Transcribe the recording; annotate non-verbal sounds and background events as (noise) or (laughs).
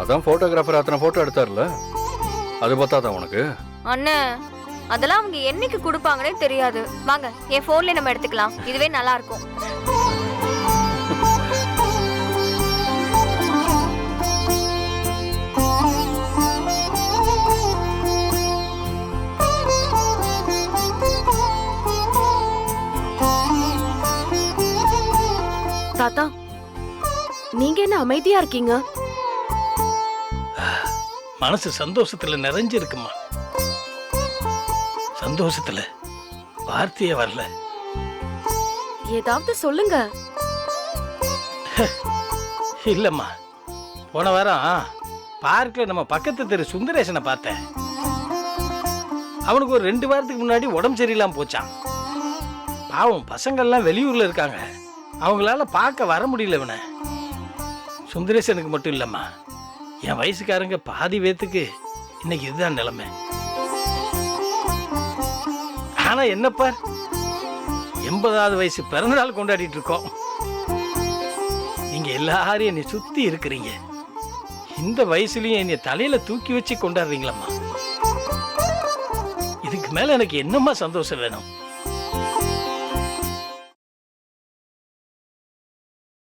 அதான் போட்டோகிராஃபர் அத்தனை போட்டோ எடுத்தார்ல? அது பார்த்தாதான் உனக்கு? அண்ணே அதெல்லாம் அவங்க என்னைக்கு கொடுப்பாங்கன்னே தெரியாது. வாங்க என் போன்ல நம்ம எடுத்துக்கலாம். இதுவே நல்லா இருக்கும் தாத்தா நீங்க என்ன அமைதியா இருக்கீங்க? மனசு சந்தோஷத்துல நிறைஞ்சிருக்குமா? சந்தோஷத்துல வார்த்தையே வரல. ஏதாவது சொல்லுங்க. (laughs) இல்லம்மா. போன வாரம் பார்க்ல நம்ம பக்கத்து தெரு சுந்தரேசனை பார்த்தேன். அவனுக்கு ஒரு ரெண்டு வாரத்துக்கு முன்னாடி உடம்பு சரியில்லாம போச்சான் பாவம் பசங்கள்லாம் வெளியூர்ல இருக்காங்க. அவங்களால பார்க்க வர முடியல இவனை. சுந்தரேசனுக்கு மட்டும் இல்லம்மா. என் வயசுக்காரங்க பாதி பேத்துக்கு இன்னைக்கு இதுதான் நிலைமை. ஆனா என்னப்பா? எண்பதாவது வயசு பிறந்தநாள் கொண்டாடிட்டு இருக்கோம். நீங்க எல்லாரும் என்னை சுத்தி இருக்கிறீங்க. இந்த வயசுலயும் என்னை தலையில தூக்கி வச்சு கொண்டாடுறீங்களம்மா. இதுக்கு மேல எனக்கு என்னம்மா சந்தோஷம் வேணும்?